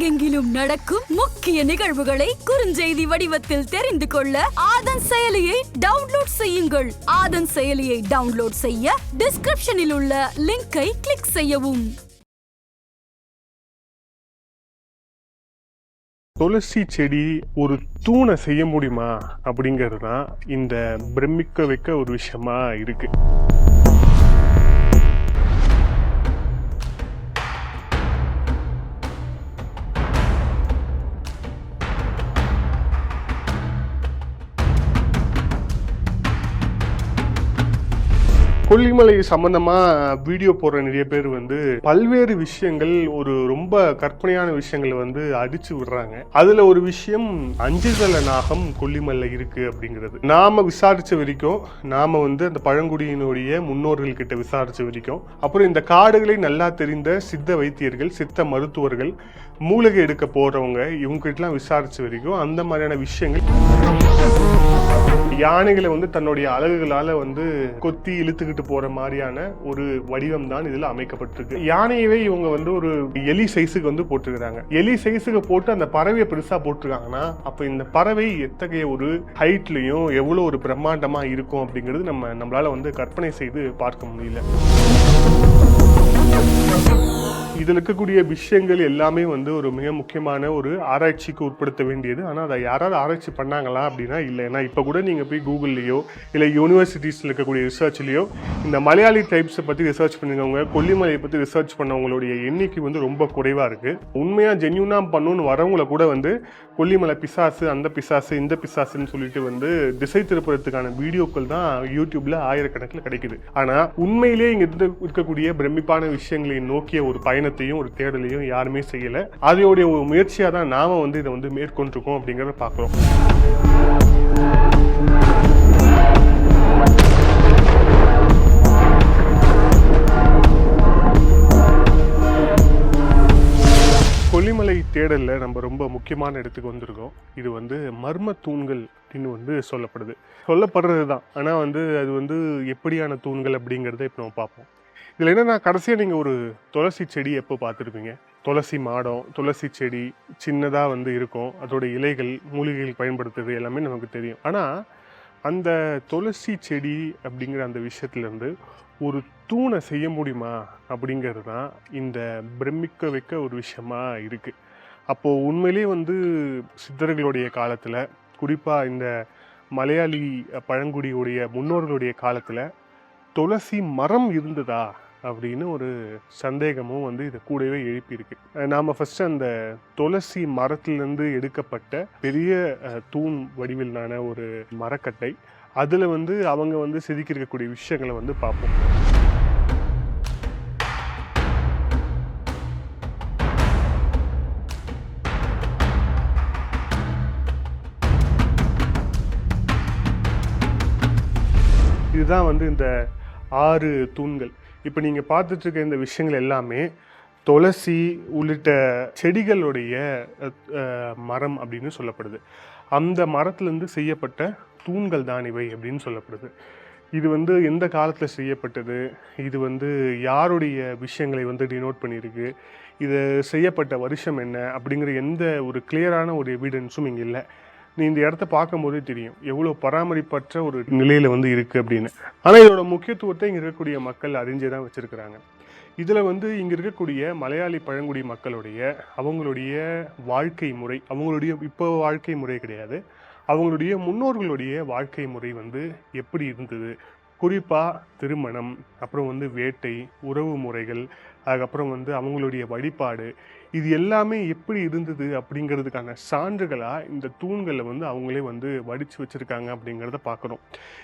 உலகெங்கிலும் நடக்கும் முக்கிய நிகழ்வுகளை குறுஞ்செய்தி வடிவத்தில் தெரிந்து கொள்ள ஆதன் செயலியை டவுன்லோட் செய்யுங்கள். ஆதன் செயலியை டவுன்லோட் செய்ய டிஸ்கிரிப்ஷனில் உள்ள லிங்கை கிளிக் செய்யவும். துளசி செடி ஒரு தூணை செய்ய முடியுமா? அப்படிங்கிறது தான் இந்த பிரமிக்க வைக்க ஒரு விஷயமா இருக்குது கொல்லிமலை சம்பந்தமா வீடியோ போடுற நிறைய பேர் வந்து பல்வேறு விஷயங்கள் ஒரு ரொம்ப கற்பனையான விஷயங்களை வந்து அடிச்சு விடுறாங்க. அதுல ஒரு விஷயம் அஞ்சுதல நாகம் கொல்லிமலை இருக்கு அப்படிங்கிறது. நாம விசாரிச்ச வரைக்கும் நாம வந்து அந்த பழங்குடியினுடைய முன்னோர்கள் கிட்ட விசாரிச்ச வரைக்கும் அப்புறம் இந்த காடுகளை நல்லா தெரிந்த சித்த வைத்தியர்கள் சித்த மருத்துவர்கள் மூலிகை எடுக்க போறவங்க இவங்க கிட்டலாம் விசாரிச்ச வரைக்கும் அந்த மாதிரியான விஷயங்கள் யானைகளை வந்து தன்னுடைய அழகுகளால வந்து கொத்தி இழுத்துக்கிட்டு போற மாதிரியான ஒரு வடிவம் தான் இதுல அமைக்கப்பட்டிருக்கு. யானையவே இவங்க வந்து ஒரு எலி சைஸுக்கு வந்து போட்டிருக்கிறாங்க. எலி சைஸுக்கு போட்டு அந்த பறவையை பெருசா போட்டிருக்காங்கன்னா அப்ப இந்த பறவை எத்தகைய ஒரு ஹைட்லயும் எவ்வளவு ஒரு பிரம்மாண்டமா இருக்கும் அப்படிங்கிறது நம்ம நம்மளால வந்து கற்பனை செய்து பார்க்க முடியல. இதில் இருக்கக்கூடிய விஷயங்கள் எல்லாமே வந்து ஒரு மிக முக்கியமான ஒரு ஆராய்ச்சிக்கு உட்படுத்த வேண்டியது. ஆனால் அதை யாராவது ஆராய்ச்சி பண்ணாங்களா அப்படின்னா இல்லை. ஏன்னா இப்போ கூட நீங்கள் போய் கூகுள்லேயோ இல்லை யூனிவர்சிட்டிஸில் இருக்கக்கூடிய ரிசர்ச்லேயோ இந்த மலையாளி டைப்ஸை பற்றி ரிசர்ச் பண்ணுறவங்க கொல்லிமலையை பற்றி ரிசர்ச் பண்ணவங்களுடைய எண்ணிக்கை வந்து ரொம்ப குறைவாக இருக்குது உண்மையாக ஜென்யூனாக பண்ணணும்னு வரவங்கள கூட வந்து கொல்லிமலை பிசாசு அந்த பிசாசு இந்த பிசாசுன்னு சொல்லிட்டு வந்து திசை திருப்புறதுக்கான வீடியோக்கள் தான் யூடியூப்பில் ஆயிரக்கணக்கில் கிடைக்குது. ஆனால் உண்மையிலேயே இங்கே இருக்கக்கூடிய பிரமிப்பான விஷயங்களை நோக்கிய ஒரு பயணத்தையும் ஒரு தேடலையும் யாருமே செய்யல. அதோடைய ஒரு முயற்சியாக தான் நாம வந்து இதை வந்து மேற்கொண்டிருக்கோம் அப்படிங்கிறத பார்க்குறோம். கொல்லிமலை தேடலில் நம்ம ரொம்ப முக்கியமான இடத்துக்கு வந்திருக்கோம். இது வந்து மர்ம தூண்கள் அப்படின்னு வந்து சொல்லப்படுது. சொல்லப்படுறது தான். ஆனால் வந்து அது வந்து எப்படியான தூண்கள் அப்படிங்கிறத இப்போ நம்ம பார்ப்போம். இதில் என்னென்னா கடைசியாக நீங்கள் ஒரு துளசி செடி எப்போ பார்த்துருப்பீங்க? துளசி மாடம் துளசி செடி சின்னதாக வந்து இருக்கும். அதோட இலைகள் மூலிகைகள் பயன்படுத்துறது எல்லாமே நமக்கு தெரியும். ஆனால் அந்த துளசி செடி அப்படிங்கிற அந்த விஷயத்துலேருந்து ஒரு தூணை செய்ய முடியுமா? அப்படிங்கிறது தான் இந்த பிரமிக்க வைக்க ஒரு விஷயமா இருக்குது அப்போது உண்மையிலே வந்து சித்தர்களுடைய காலத்தில் குறிப்பாக இந்த மலையாளி பழங்குடியுடைய முன்னோர்களுடைய காலத்தில் துளசி மரம் இருந்ததா? அப்படின்னு ஒரு சந்தேகமும் வந்து இது கூடவே எழுப்பியிருக்கு. நாம் ஃபஸ்ட்டு அந்த துளசி மரத்துலேருந்து எடுக்கப்பட்ட பெரிய தூண் வடிவிலான ஒரு மரக்கட்டை அதில் வந்து அவங்க வந்து செதுக்கியிருக்கக்கூடிய விஷயங்களை வந்து பார்ப்போம். இதுதான் வந்து இந்த ஆறு தூண்கள். இப்போ நீங்கள் பார்த்துட்டு இருக்க இந்த விஷயங்கள் எல்லாமே துளசி உள்ளிட்ட செடிகளுடைய மரம் அப்படின்னு சொல்லப்படுது. அந்த மரத்துலேருந்து செய்யப்பட்ட தூண்கள் தான் இவை அப்படின்னு சொல்லப்படுது. இது வந்து எந்த காலத்தில் செய்யப்பட்டது? இது வந்து யாருடைய விஷயங்களை வந்து டினோட் பண்ணியிருக்கு? இது செய்யப்பட்ட வருஷம் என்ன? அப்படிங்கிற எந்த ஒரு கிளியரான ஒரு எவிடன்ஸும் இங்கே இல்லை. நீ இந்த இடத்த பார்க்கும்போதே தெரியும். எவ்வளோ பராமரிப்பற்ற ஒரு நிலையில் வந்து இருக்குது அப்படின்னு. ஆனால் இதோட முக்கியத்துவத்தை இங்கே இருக்கக்கூடிய மக்கள் அறிஞ்சே தான் வச்சுருக்கிறாங்க. இதில் வந்து இங்கே இருக்கக்கூடிய மலையாளி பழங்குடி மக்களுடைய அவங்களுடைய வாழ்க்கை முறை அவங்களுடைய இப்போ வாழ்க்கை முறை கிடையாது. அவங்களுடைய முன்னோர்களுடைய வாழ்க்கை முறை வந்து எப்படி இருந்தது? குறிப்பாக திருமணம் அப்புறம் வந்து வேட்டை உறவு முறைகள் அதுக்கப்புறம் வந்து அவங்களுடைய வழிபாடு இது எல்லாமே எப்படி இருந்தது அப்படிங்கிறதுக்கான சான்றுகளாக இந்த தூண்களை வந்து அவங்களே வந்து வடித்து வச்சுருக்காங்க அப்படிங்கிறத பார்க்குறோம்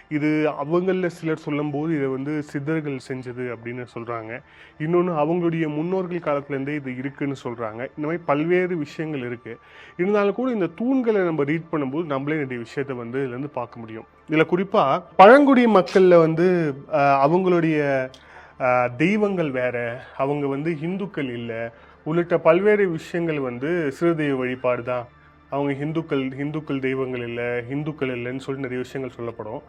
இது அவங்களில் சிலர் சொல்லும்போது இதை வந்து சித்தர்கள் செஞ்சது அப்படின்னு சொல்கிறாங்க இன்னொன்று அவங்களுடைய முன்னோர்கள் காலத்துலேருந்தே இது இருக்குதுன்னு சொல்கிறாங்க இந்த மாதிரி பல்வேறு விஷயங்கள் இருக்குது இருந்தாலும் கூட இந்த தூண்களை நம்ம ரீட் பண்ணும்போது நம்மளே நிறைய விஷயத்தை வந்து இதுலேருந்து பார்க்க முடியும். இதில் குறிப்பாக பழங்குடி மக்களில் வந்து அவங்களுடைய தெய்வங்கள் வேறு அவங்க வந்து இந்துக்கள் இல்லை உள்ளிட்ட பல்வேறு விஷயங்கள் வந்து சிறுதெய்வ வழிபாடு தான். அவங்க ஹிந்துக்கள் ஹிந்துக்கள் தெய்வங்கள் இல்லை ஹிந்துக்கள் இல்லைன்னு சொல்லி நிறைய விஷயங்கள் சொல்லப்படும்.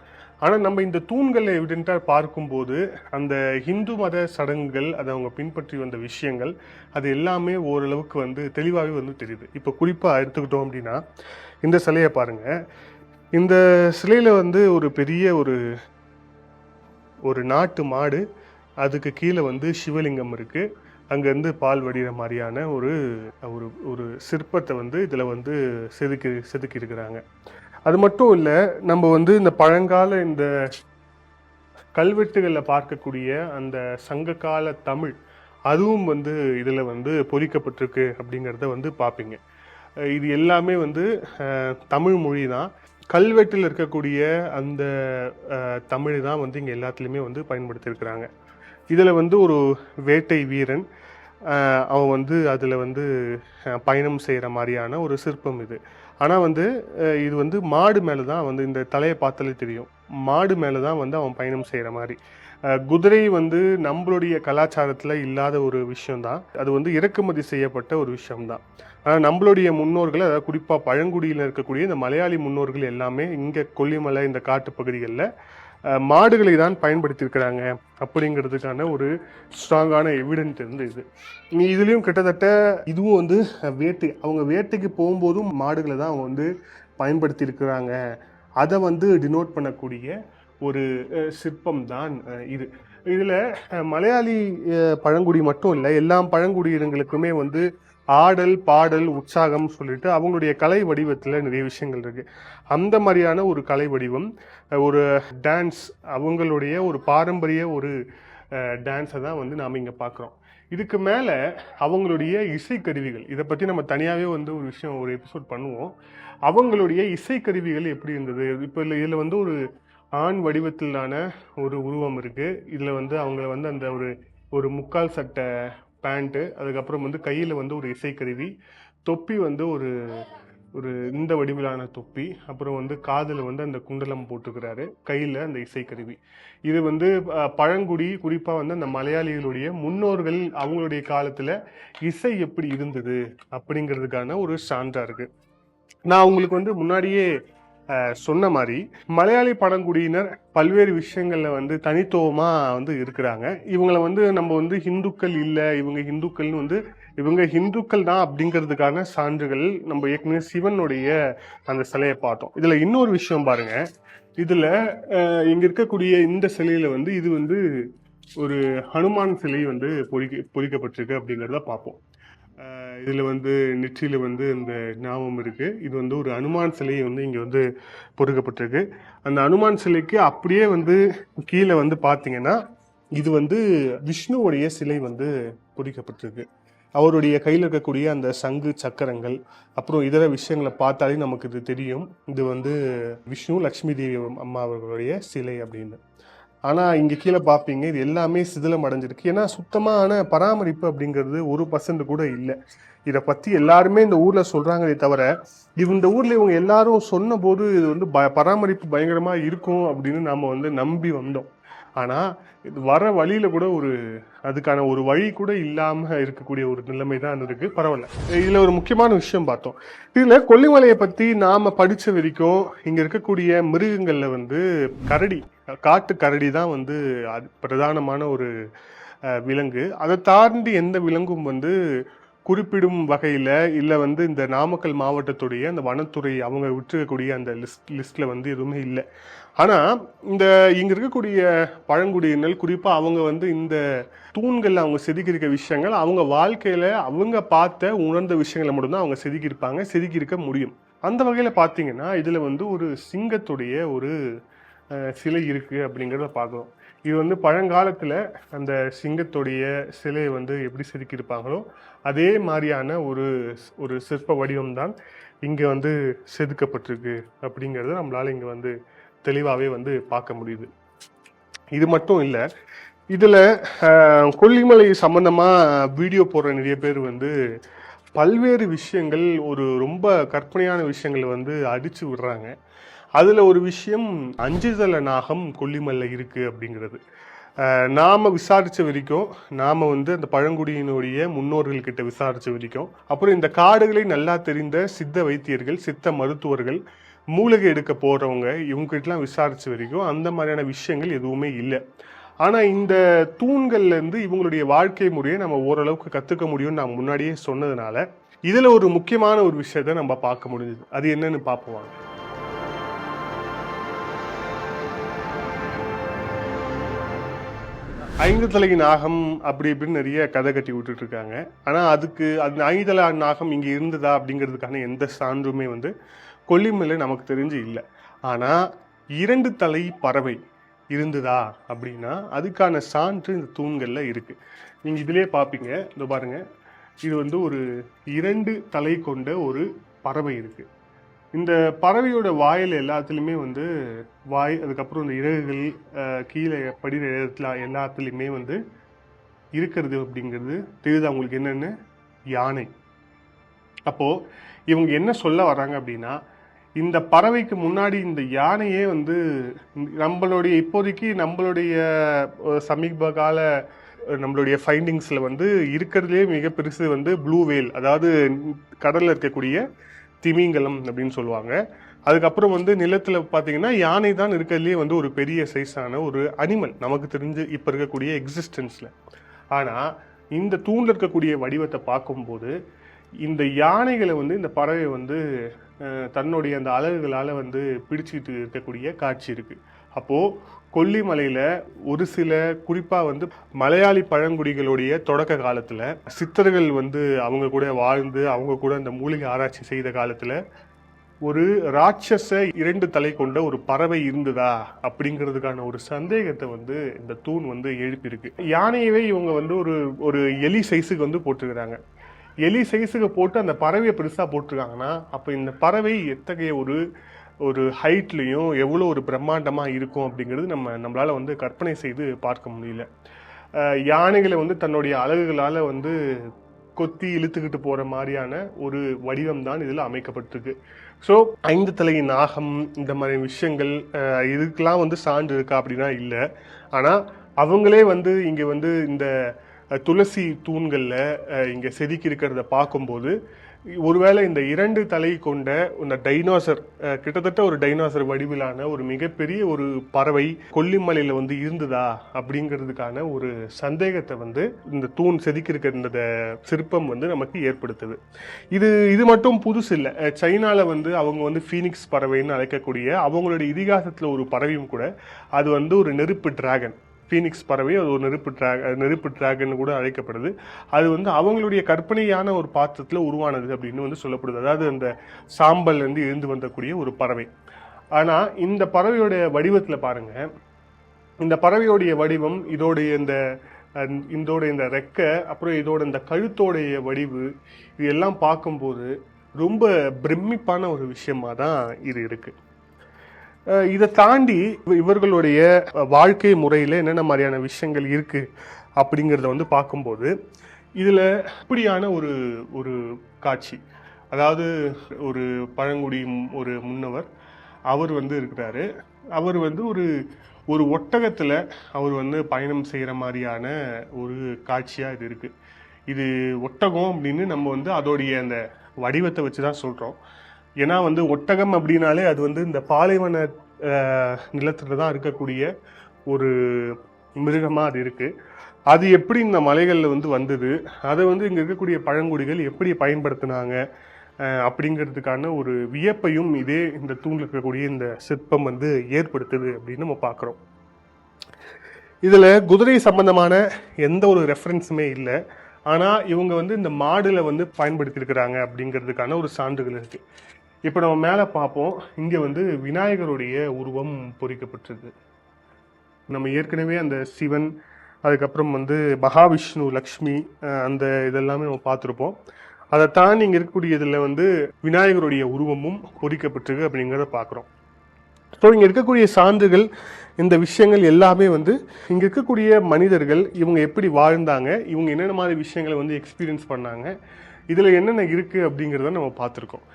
ஆனால் நம்ம இந்த தூண்களை எவிடென்ட்டாக பார்க்கும்போது அந்த ஹிந்து மத சடங்குகள் அதை அவங்க பின்பற்றி வந்த விஷயங்கள் அது எல்லாமே ஓரளவுக்கு வந்து தெளிவாகவே வந்து தெரியுது. இப்போ குறிப்பாக எடுத்துக்கிட்டோம் அப்படின்னா இந்த சிலையை பாருங்கள் இந்த சிலையில் வந்து ஒரு பெரிய ஒரு ஒரு நாட்டு மாடு அதுக்கு கீழே வந்து சிவலிங்கம் இருக்குது அங்கேருந்து பால் வடிகிற மாதிரியான ஒரு ஒரு ஒரு சிற்பத்தை வந்து இதில் வந்து செதுக்கி செதுக்கியிருக்கிறாங்க. அது மட்டும் இல்லை நம்ம வந்து இந்த பழங்கால இந்த கல்வெட்டுகளில் பார்க்கக்கூடிய அந்த சங்ககால தமிழ் அதுவும் வந்து இதில் வந்து பொறிக்கப்பட்டிருக்கு அப்படிங்கிறத வந்து பார்ப்பீங்க. இது எல்லாமே வந்து தமிழ் மொழி தான். கல்வெட்டில் இருக்கக்கூடிய அந்த தமிழ் தான் வந்து இங்கே எல்லாத்துலேயுமே வந்து பயன்படுத்தியிருக்கிறாங்க. இதில் வந்து ஒரு வேட்டை வீரன் அவன் வந்து அதில் வந்து பயணம் செய்கிற மாதிரியான ஒரு சிற்பம் இது. ஆனால் வந்து இது வந்து மாடு மேலே தான் வந்து இந்த தலையை பார்த்தாலே தெரியும். மாடு மேலே தான் வந்து அவன் பயணம் செய்கிற மாதிரி. குதிரை வந்து நம்மளுடைய கலாச்சாரத்தில் இல்லாத ஒரு விஷயம்தான் அது வந்து இறக்குமதி செய்யப்பட்ட ஒரு விஷயம்தான் ஆனால் நம்மளுடைய முன்னோர்கள் அதாவது குறிப்பாக பழங்குடியில் இருக்கக்கூடிய இந்த மலையாளி முன்னோர்கள் எல்லாமே இங்கே கொல்லிமலை இந்த காட்டு பகுதிகளில் மாடுகளை தான் பயன்படுத்தியிருக்கிறாங்க அப்படிங்கிறதுக்கான ஒரு ஸ்ட்ராங்கான எவிடன்ட் இருந்து இது. இதுலேயும் கிட்டத்தட்ட இதுவும் வந்து வேட்டை அவங்க வேட்டைக்கு போகும்போதும் மாடுகளை தான் அவங்க வந்து பயன்படுத்தியிருக்கிறாங்க. அதை வந்து டினோட் பண்ணக்கூடிய ஒரு சிற்பம் தான் இது. இதில் மலையாளி பழங்குடி மட்டும் இல்லை எல்லா பழங்குடியினங்களுக்குமே வந்து ஆடல் பாடல் உற்சாகம் சொல்லிட்டு அவங்களுடைய கலை வடிவத்தில் நிறைய விஷயங்கள் இருக்குது அந்த மாதிரியான ஒரு கலை வடிவம் ஒரு டான்ஸ் அவங்களுடைய ஒரு பாரம்பரிய ஒரு டான்ஸை தான் வந்து நாம் இங்கே பார்க்குறோம் இதுக்கு மேலே அவங்களுடைய இசைக்கருவிகள் இதை பற்றி நம்ம தனியாகவே வந்து ஒரு விஷயம் ஒரு எபிசோட் பண்ணுவோம். அவங்களுடைய இசைக்கருவிகள் எப்படி இருந்தது? இப்போ இல்லை இதில் வந்து ஒரு ஆண் வடிவத்திலான ஒரு உருவம் இருக்குது இதில் வந்து அவங்கள வந்து அந்த ஒரு ஒரு முக்கால் சட்டை பேண்ட்டு அதுக்கப்புறம் வந்து கையில் வந்து ஒரு இசைக்கருவி தொப்பி வந்து ஒரு ஒரு இந்த வடிவிலான தொப்பி அப்புறம் வந்து காதில் வந்து அந்த குண்டலம் போட்டுக்கிறாரு கையில் அந்த இசைக்கருவி. இது வந்து பழங்குடி குறிப்பாக வந்து அந்த மலையாளிகளுடைய முன்னோர்கள் அவங்களுடைய காலத்தில் இசை எப்படி இருந்தது அப்படிங்கிறதுக்கான ஒரு சான்றாக இருக்குது நான் உங்களுக்கு வந்து முன்னாடியே சொன்ன மாதிரி மலையாளி பழங்குடியினர் பல்வேறு விஷயங்களில் வந்து தனித்துவமாக வந்து இருக்கிறாங்க. இவங்களை வந்து நம்ம வந்து ஹிந்துக்கள் இல்லை இவங்க ஹிந்துக்கள்னு வந்து இவங்க ஹிந்துக்கள் தான் அப்படிங்கிறதுக்கான சான்றுகள் நம்ம ஏற்கனவே சிவனுடைய அந்த சிலையை பார்த்தோம். இதில் இன்னொரு விஷயம் பாருங்கள் இதில் இங்கே இருக்கக்கூடிய இந்த சிலையில் வந்து இது வந்து ஒரு ஹனுமான் சிலை வந்து பொறிக்க பொறிக்கப்பட்டிருக்கு அப்படிங்கிறத பார்ப்போம். இதில் வந்து நெற்றியில் வந்து இந்த ஞாபகம் இருக்குது இது வந்து ஒரு அனுமான் சிலை வந்து இங்கே வந்து பொறுக்கப்பட்டிருக்கு அந்த அனுமான் சிலைக்கு அப்படியே வந்து கீழே வந்து பார்த்தீங்கன்னா இது வந்து விஷ்ணுவுடைய சிலை வந்து பொறிக்கப்பட்டிருக்கு. அவருடைய கையில் இருக்கக்கூடிய அந்த சங்கு சக்கரங்கள் அப்புறம் இதர விஷயங்களை பார்த்தாலே நமக்கு இது தெரியும். இது வந்து விஷ்ணு லக்ஷ்மி தேவி அம்மா அவர்களுடைய சிலை அப்படின்னு. ஆனால் இங்கே கீழே பார்ப்பீங்க இது எல்லாமே சிதிலம் அடைஞ்சிருக்கு. ஏன்னா சுத்தமான பராமரிப்பு அப்படிங்கிறது ஒரு பர்சன்ட் கூட இல்லை. இதை பற்றி எல்லாருமே இந்த ஊரில் சொல்கிறாங்களே தவிர இவ் இந்த ஊரில் இவங்க எல்லாரும் சொன்னபோது இது வந்து ப பராமரிப்பு பயங்கரமாக இருக்கும் அப்படின்னு நாம் வந்து நம்பி வந்தோம். ஆனால் இது வர வழியில் கூட ஒரு அதுக்கான ஒரு வழி கூட இல்லாமல் இருக்கக்கூடிய ஒரு நிலைமை தான் இருக்குது பரவாயில்ல. இதில் ஒரு முக்கியமான விஷயம் பார்த்தோம். இதில் கொல்லிமலையை பற்றி நாம் படித்த வரைக்கும் இங்கே இருக்கக்கூடிய மிருகங்களில் வந்து கரடி காட்டு கரடி தான் வந்து அது பிரதானமான ஒரு விலங்கு. அதை தாண்டி எந்த விலங்கும் வந்து குறிப்பிடும் வகையில் இல்லை வந்து இந்த நாமக்கல் மாவட்டத்துடைய அந்த வனத்துறை அவங்க விட்டுருக்கக்கூடிய அந்த லிஸ்ட் லிஸ்ட்டில் வந்து எதுவுமே இல்லை. ஆனால் இந்த இங்கே இருக்கக்கூடிய பழங்குடியினர் குறிப்பாக அவங்க வந்து இந்த தூண்களில் அவங்க செதுக்கியிருக்க விஷயங்கள் அவங்க வாழ்க்கையில் அவங்க பார்த்த உணர்ந்த விஷயங்களை மட்டும்தான் அவங்க செதுக்கியிருப்பாங்க செதுக்கியிருக்க முடியும். அந்த வகையில் பார்த்தீங்கன்னா இதில் வந்து ஒரு சிங்கத்துடைய ஒரு சிலை இருக்குது அப்படிங்கிறத பார்க்குறோம் இது வந்து பழங்காலத்தில் அந்த சிங்கத்துடைய சிலையை வந்து எப்படி செதுக்கியிருப்பாங்களோ அதே மாதிரியான ஒரு ஒரு சிற்ப வடிவம் தான் இங்கே வந்து செதுக்கப்பட்டிருக்கு அப்படிங்கிறத நம்மளால் இங்கே வந்து தெளிவாகவே வந்து பார்க்க முடியுது. இது மட்டும் இல்லை இதில் கொல்லிமலை சம்மந்தமாக வீடியோ போடுற நிறைய பேர் வந்து பல்வேறு விஷயங்கள் ஒரு ரொம்ப கற்பனையான விஷயங்களை வந்து அடித்து விடுறாங்க. அதில் ஒரு விஷயம் அஞ்சுதல நாகம் கொல்லிமலை இருக்குது அப்படிங்கிறது. நாம் விசாரித்த வரைக்கும் நாம் வந்து அந்த பழங்குடியினுடைய முன்னோர்கள் விசாரித்த வரைக்கும் அப்புறம் இந்த காடுகளை நல்லா தெரிந்த சித்த வைத்தியர்கள் சித்த மருத்துவர்கள் மூலிகை எடுக்க போகிறவங்க இவங்ககிட்டலாம் விசாரித்த வரைக்கும் அந்த மாதிரியான விஷயங்கள் எதுவுமே இல்லை. ஆனால் இந்த தூண்கள்லேருந்து இவங்களுடைய வாழ்க்கை முறையை நம்ம ஓரளவுக்கு கற்றுக்க முடியும்னு நான் முன்னாடியே சொன்னதுனால இதில் ஒரு முக்கியமான ஒரு விஷயத்தை நம்ம பார்க்க முடிஞ்சது. அது என்னன்னு பார்ப்போம் ஐந்து தலை நாகம் அப்படி இப்படின்னு நிறைய கதை கட்டி விட்டுட்டு இருக்காங்க ஆனால் அதுக்கு அந்த ஐந்து தலை நாகம் இங்கே இருந்ததா அப்படிங்கிறதுக்கான எந்த சான்றுமே வந்து கொல்லிமலை நமக்கு தெரிஞ்சு இல்லை. ஆனால் இரண்டு தலை பறவை இருந்ததா அப்படின்னா அதுக்கான சான்று இந்த தூண்களில் இருக்குது நீங்கள் இதிலே பார்ப்பீங்க இந்த பாருங்கள் இது வந்து ஒரு இரண்டு தலை கொண்ட ஒரு பறவை இருக்குது இந்த பறவையோட வாயில் எல்லாத்துலேயுமே வந்து வாய் அதுக்கப்புறம் இந்த இறகுகள் கீழே படிகிற இடத்துல எல்லாத்துலேயுமே வந்து இருக்கிறது அப்படிங்கிறது தெரியுது அவங்களுக்கு என்னென்னு? யானை. அப்போது இவங்க என்ன சொல்ல வராங்க அப்படின்னா இந்த பறவைக்கு முன்னாடி இந்த யானையே வந்து நம்மளுடைய இப்போதைக்கு நம்மளுடைய சமீப கால நம்மளுடைய ஃபைண்டிங்ஸில் வந்து இருக்கிறதுலே மிக பெருசு வந்து ப்ளூ வேல் அதாவது கடலில் இருக்கக்கூடிய திமிங்கலம் அப்படின்னு சொல்லுவாங்க. அதுக்கப்புறம் வந்து நிலத்தில் பார்த்தீங்கன்னா யானை தான் இருக்கிறதுலே வந்து ஒரு பெரிய சைஸான ஒரு அனிமல் நமக்கு தெரிஞ்சு இப்போ இருக்கக்கூடிய எக்ஸிஸ்டன்ஸில் ஆனால் இந்த தூணில் இருக்கக்கூடிய வடிவத்தை பார்க்கும்போது இந்த யானைகளை வந்து இந்த பறவை வந்து தன்னுடைய அந்த அலகுகளால் வந்து பிடிச்சிட்டு இருக்கக்கூடிய காட்சி இருக்குது அப்போது கொல்லிமலையில் ஒரு சில குறிப்பாக வந்து மலையாளி பழங்குடிகளுடைய தொடக்க காலத்தில் சித்தர்கள் வந்து அவங்க கூட வாழ்ந்து அவங்க கூட இந்த மூலிகை ஆராய்ச்சி செய்த காலத்தில் ஒரு ராட்சச இரண்டு தலை கொண்ட ஒரு பறவை இருந்ததா அப்படிங்கிறதுக்கான ஒரு சந்தேகத்தை வந்து இந்த தூண் வந்து எழுப்பியிருக்கு. யானையவே இவங்க வந்து ஒரு ஒரு எலி சைஸுக்கு வந்து போட்டிருக்கிறாங்க. எலி சைஸுக்கு போட்டு அந்த பறவையை பெருசாக போட்டிருக்காங்கன்னா அப்போ இந்த பறவை எத்தகைய ஒரு ஒரு ஹைட்லேயும் எவ்வளோ ஒரு பிரம்மாண்டமாக இருக்கும் அப்படிங்கிறது நம்ம நம்மளால் வந்து கற்பனை செய்து பார்க்க முடியல. யானைகளை வந்து தன்னுடைய அழகுகளால் வந்து கொத்தி இழுத்துக்கிட்டு போகிற மாதிரியான ஒரு வடிவம் தான் இதில் அமைக்கப்பட்டிருக்கு. ஸோ ஐந்து தலை நாகம் இந்த மாதிரி விஷயங்கள் இதுக்கெலாம் வந்து சான்று இருக்கா அப்படின்னா இல்லை. ஆனால் அவங்களே வந்து இங்கே வந்து இந்த துளசி தூண்களில் இங்கே செதுக்கி இருக்கிறத பார்க்கும்போது ஒருவேளை இந்த இரண்டு தலை கொண்ட இந்த டைனோசர் கிட்டத்தட்ட ஒரு டைனோசர் வடிவிலான ஒரு மிகப்பெரிய ஒரு பறவை கொல்லிமலையில் வந்து இருந்ததா அப்படிங்கிறதுக்கான ஒரு சந்தேகத்தை வந்து இந்த தூண் செதுக்கியிருக்க இந்த சிற்பம் வந்து நமக்கு ஏற்படுத்துது. இது இது மட்டும் புதுசு இல்லை. சைனாவில் வந்து அவங்க வந்து ஃபீனிக்ஸ் பறவைன்னு அழைக்கக்கூடிய அவங்களுடைய இதிகாசத்தில் ஒரு பறவையும் கூட அது வந்து ஒரு நெருப்பு டிராகன். ஃபீனிக்ஸ் பறவை அது ஒரு நெருப்பு ட்ராக் நெருப்பு டிராகன் கூட அழைக்கப்படுது. அது வந்து அவங்களுடைய கற்பனையான ஒரு பாத்திரத்தில் உருவானது அப்படின்னு வந்து சொல்லப்படுது. அதாவது அந்த சாம்பல்லேருந்து எழுந்து வந்தக்கூடிய ஒரு பறவை. ஆனால் இந்த பறவையோடைய வடிவத்தில் பாருங்கள் இந்த பறவையோடைய வடிவம் இதோடைய இந்த இதோட இந்த ரெக்கை அப்புறம் இதோட இந்த கழுத்தோடைய வடிவு இது எல்லாம் பார்க்கும்போது ரொம்ப பிரமிப்பான ஒரு விஷயமா தான் இது இருக்குது இதை தாண்டி இவர்களுடைய வாழ்க்கை முறையில் என்னென்ன மாதிரியான விஷயங்கள் இருக்கு அப்படிங்கிறத வந்து பார்க்கும்போது இதில் இப்படியான ஒரு ஒரு காட்சி அதாவது ஒரு பழங்குடி ஒரு முன்னவர் அவர் வந்து இருக்கிறாரு. அவர் வந்து ஒரு ஒரு ஒட்டகத்தில் அவர் வந்து பயணம் செய்கிற மாதிரியான ஒரு காட்சியாக இது இருக்குது இது ஒட்டகம் அப்படின்னு நம்ம வந்து அதோடைய அந்த வடிவத்தை வச்சு தான் சொல்கிறோம் ஏன்னா வந்து ஒட்டகம் அப்படின்னாலே அது வந்து இந்த பாலைவன நிலத்தில் தான் இருக்கக்கூடிய ஒரு மிருகமாக அது இருக்குது அது எப்படி இந்த மலைகளில் வந்து வந்தது? அதை வந்து இங்கே இருக்கக்கூடிய பழங்குடிகள் எப்படி பயன்படுத்தினாங்க? அப்படிங்கிறதுக்கான ஒரு வியப்பையும் இதே இந்த தூணில் இருக்கக்கூடிய இந்த சிற்பம் வந்து ஏற்படுத்துது அப்படின்னு நம்ம பார்க்குறோம். இதில் குதிரை சம்பந்தமான எந்த ஒரு ரெஃபரன்ஸுமே இல்லை. ஆனால் இவங்க வந்து இந்த மாடில் வந்து பயன்படுத்தியிருக்கிறாங்க அப்படிங்கிறதுக்கான ஒரு சான்றுகள் இருக்குது இப்போ நம்ம மேலே பார்ப்போம். இங்கே வந்து விநாயகருடைய உருவம் பொறிக்கப்பட்டிருக்கு. நம்ம ஏற்கனவே அந்த சிவன் அதுக்கப்புறம் வந்து மகாவிஷ்ணு லக்ஷ்மி அந்த இதெல்லாமே நம்ம பார்த்துருப்போம். அதை தாண்டி இங்கே இருக்கக்கூடிய இதில் வந்து விநாயகருடைய உருவமும் பொறிக்கப்பட்டிருக்கு அப்படிங்கிறத பார்க்குறோம். ஸோ இங்கே இருக்கக்கூடிய சான்றுகள் இந்த விஷயங்கள் எல்லாமே வந்து இங்கே இருக்கக்கூடிய மனிதர்கள் இவங்க எப்படி வாழ்ந்தாங்க இவங்க என்னென்ன மாதிரி விஷயங்களை வந்து எக்ஸ்பீரியன்ஸ் பண்ணாங்க இதில் என்னென்ன இருக்குது அப்படிங்கிறத நம்ம பார்த்துருக்கோம்.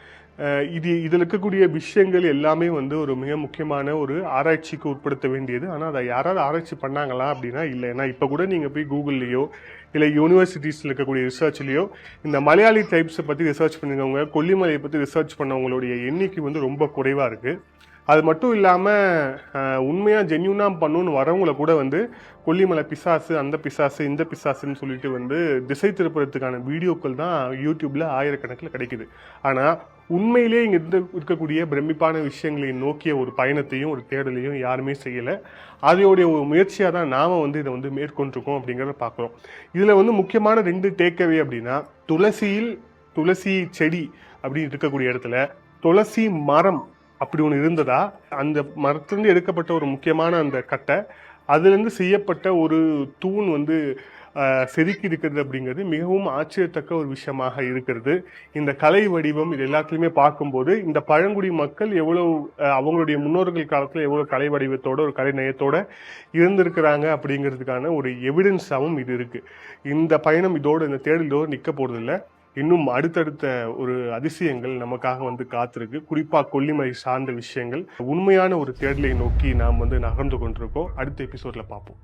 இது இதில் இருக்கக்கூடிய விஷயங்கள் எல்லாமே வந்து ஒரு மிக முக்கியமான ஒரு ஆராய்ச்சிக்கு உட்படுத்த வேண்டியது. ஆனால் அதை யாராவது ஆராய்ச்சி பண்ணாங்களா அப்படின்னா இல்லை. ஏன்னா இப்போ கூட நீங்கள் போய் கூகுள்லேயோ இல்லை யூனிவர்சிட்டிஸில் இருக்கக்கூடிய ரிசர்ச்லேயோ இந்த மலையாளி டைப்ஸை பற்றி ரிசர்ச் பண்ணிருக்கவங்க கொல்லிமலையை பற்றி ரிசர்ச் பண்ணவங்களுடைய எண்ணிக்கை வந்து ரொம்ப குறைவாக இருக்குது அது மட்டும் இல்லாமல் உண்மையாக ஜென்யூனாக பண்ணுன்னு வரவங்கள கூட வந்து கொல்லிமலை பிசாசு அந்த பிசாசு இந்த பிசாசுன்னு சொல்லிட்டு வந்து திசை திருப்புறதுக்கான வீடியோக்கள் தான் யூடியூப்பில் ஆயிரக்கணக்கில் கிடைக்குது. ஆனால் உண்மையிலேயே இங்கே இருந்து இருக்கக்கூடிய பிரமிப்பான விஷயங்களை நோக்கிய ஒரு பயணத்தையும் ஒரு தேடலையும் யாருமே செய்யலை. அதோடைய ஒரு முயற்சியாக தான் நாம் வந்து இதை வந்து மேற்கொண்டிருக்கோம் அப்படிங்கிறத பார்க்குறோம். இதில் வந்து முக்கியமான ரெண்டு டேக்அவே அப்படின்னா துளசியில் துளசி செடி அப்படின்னு இருக்கக்கூடிய இடத்துல துளசி மரம் அப்படி ஒன்று இருந்ததா? அந்த மரத்துலேருந்து எடுக்கப்பட்ட ஒரு முக்கியமான அந்த கட்டை அதுலேருந்து செய்யப்பட்ட ஒரு தூண் வந்து செதுக்கி இருக்கிறது அப்படிங்கிறது மிகவும் ஆச்சரியத்தக்க ஒரு விஷயமாக இருக்கிறது. இந்த கலை வடிவம் இது எல்லாத்துலேயுமே பார்க்கும்போது இந்த பழங்குடி மக்கள் எவ்வளோ அவங்களுடைய முன்னோர்கள் காலத்தில் எவ்வளோ கலை வடிவத்தோட ஒரு கலை நயத்தோட இருந்திருக்கிறாங்க அப்படிங்கிறதுக்கான ஒரு எவிடன்ஸாகவும் இது இருக்குது இந்த பயணம் இதோடு இந்த தேடலோடு நிற்க போகிறதில்ல இன்னும் அடுத்தடுத்த ஒரு அதிசயங்கள் நமக்காக வந்து காத்திருக்கு. குறிப்பாக கொல்லிமலை சார்ந்த விஷயங்கள். உண்மையான ஒரு தேடலை நோக்கி நாம் வந்து நகர்ந்து கொண்டிருக்கோம். அடுத்த எபிசோடில் பார்ப்போம்.